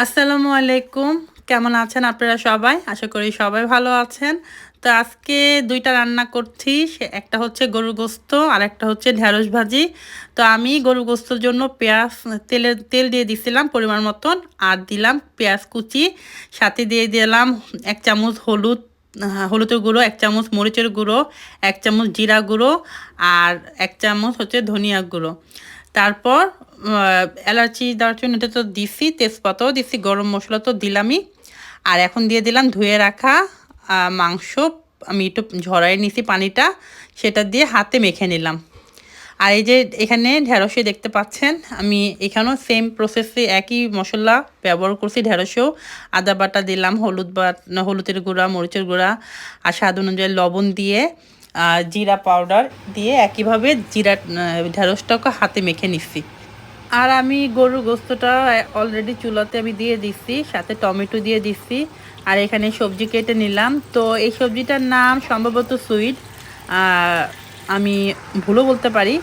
আসসালামু আলাইকুম। কেমন আছেন আপনারা সবাই? আশা করি সবাই ভালো আছেন। তো আজকে দুইটা রান্না করছি, সে- একটা হচ্ছে গরুর গোস্ত আর একটা হচ্ছে ঢ্যাঁড়স ভাজি। তো আমি গরুর গোস্তর জন্য পেঁয়াজ, তেলে, তেল দিয়ে দিছিলাম পরিমাণ মতন, আর দিলাম পেঁয়াজ কুচি। সাথে দিয়ে দিলাম এক চামচ হলুদ হলুদের গুঁড়ো, এক চামচ মরিচের গুঁড়ো, এক চামচ জিরা গুঁড়ো, আর এক চামচ হচ্ছে ধনিয়া গুঁড়ো। তারপর এলাচি দারচিনি, এটা তো দিছি, তেজপাতাও দিছি, গরম মশলা তো দিলামই। আর এখন দিয়ে দিলাম ধুয়ে রাখা মাংস, আমি একটু ঝরাই নিছি পানিটা, সেটা দিয়ে হাতে মেখে নিলাম। আর এই যে এখানে ঢেঁড়সে দেখতে পাচ্ছেন, আমি এখানেও সেম প্রসেসে একই মশলা ব্যবহার করছি, ঢেঁড়সেও। আদা বাটা দিলাম, হলুদ বাট হলুদের গুঁড়া, মরিচের গুঁড়া, আর স্বাদ অনুযায়ী লবণ দিয়ে জিরা পাউডার দিয়ে একইভাবে জিরা ঢেঁড়সটাকে হাতে মেখে নিচ্ছি আর আমি গরুর গোস্তটা অলরেডি চুলাতে আমি দিয়ে দিচ্ছি সাথে টমেটো দিয়ে দিচ্ছি আর এখানে সবজি কেটে নিলাম। তো এই সবজিটার নাম সম্ভবত সুইট আমি ভুলও বলতে পারি।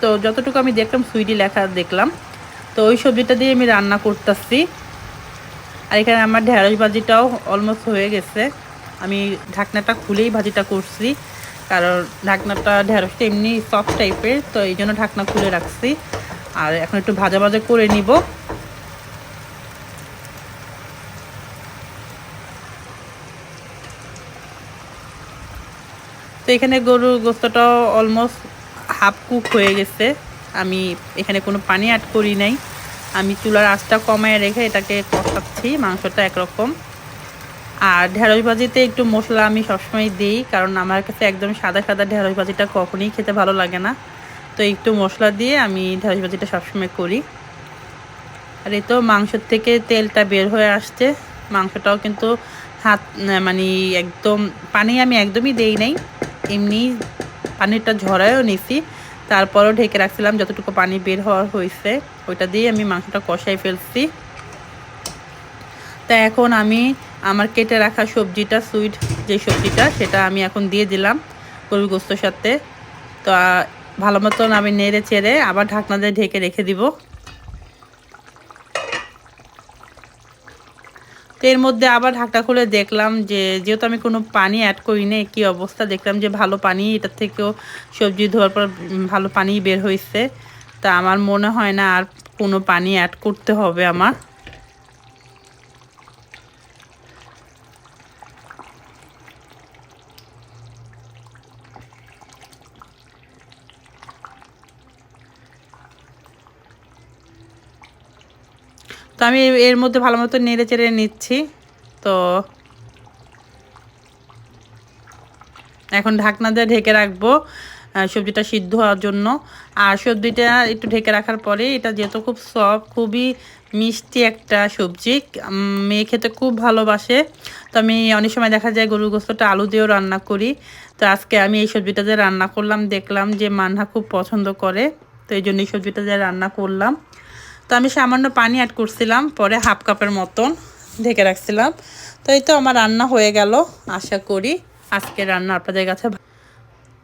তো যতটুকু আমি দেখলাম সুইডি লেখা দেখলাম। তো ওই সবজিটা দিয়ে আমি রান্না করতেছি। আর এখানে আমার ঢেঁড়স ভাজিটাও অলমোস্ট হয়ে গেছে। আমি ঢাকনাটা খুলেই ভাজিটা করছি, কারণ ঢাকনাটা ঢেঁড়সটা এমনি সফট টাইপের তো এই জন্য ঢাকনা খুলে রাখছি। আর এখন একটু ভাজা ভাজা করে নিব। তো এখানে গরুর গোস্তটাও অলমোস্ট হাফ কুক হয়ে গেছে। আমি এখানে কোনো পানি অ্যাড করি নাই। আমি চুলার আঁচটা কমায় রেখে এটাকে কষাচ্ছি, মাংসটা একরকম। আর ঢেঁড়স ভাজিতে একটু মশলা আমি সবসময় দিই, কারণ আমার কাছে একদম সাদা সাদা ঢেঁড়স ভাজিটা কখনই খেতে ভালো লাগে না। তো একটু মশলা দিয়ে আমি ঢেঁড়স ভাজিটা সবসময় করি। আর এই তো মাংসের থেকে তেলটা বের হয়ে আসছে। মাংসটাও কিন্তু হাত মানে একদম পানি আমি একদমই দেই নাই। এমনি পানিটা ঝরায়ও নিছি। তারপরও ঢেকে রাখছিলাম যতটুকু পানি বের হওয়ার হয়েছে। ওইটা দিয়ে আমি মাংসটা কষাই ফেলছি। তা এখন আমি আমার কেটে রাখা সবজিটা, সুইট যে সবজিটা, সেটা আমি এখন দিয়ে দিলাম গরুর গোস্তর সাথে। তো ভালো মতন আমি নেড়ে চেড়ে আবার ঢাকনা দিয়ে ঢেকে রেখে দিব। তো এর মধ্যে আবার ঢাকটা খুলে দেখলাম যে, যেহেতু আমি কোনো পানি অ্যাড করি না কী অবস্থা? দেখলাম যে ভালো পানি, এটার থেকেও সবজি ধোয়ার পর ভালো পানি বের হয়েছে তা আমার মনে হয় না আর কোনো পানি অ্যাড করতে হবে আমার। তো আমি এর- মধ্যে ভালো মতো নেড়ে চেড়ে নিচ্ছি। তো এখন ঢাকনা দিয়ে ঢেকে রাখব সবজিটা সিদ্ধ হওয়ার জন্য। আর সবজিটা একটু ঢেকে রাখার পরে এটা যেহেতু খুব সফট খুবই মিষ্টি একটা সবজি মেয়ে খেতে খুব ভালোবাসে। তো আমি অনেক সময় দেখা যায় গরুর গোস্তটা আলু দিয়েও রান্না করি। তো আজকে আমি এই সবজিটা দিয়ে রান্না করলাম, দেখলাম যে মান্না খুব পছন্দ করে, তো এই জন্য এই সবজিটা দিয়ে রান্না করলাম। তো আমি সামান্য পানি অ্যাড করছিলাম, পরে হাফ কাপের মতন ঢেকে রাখছিলাম। তো এই তো আমার রান্না হয়ে গেল, আশা করি আজকে রান্না আপনাদের কাছে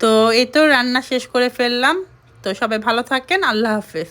তো এই তো রান্না শেষ করে ফেললাম। তো সবাই ভালো থাকেন, আল্লাহ হাফেজ।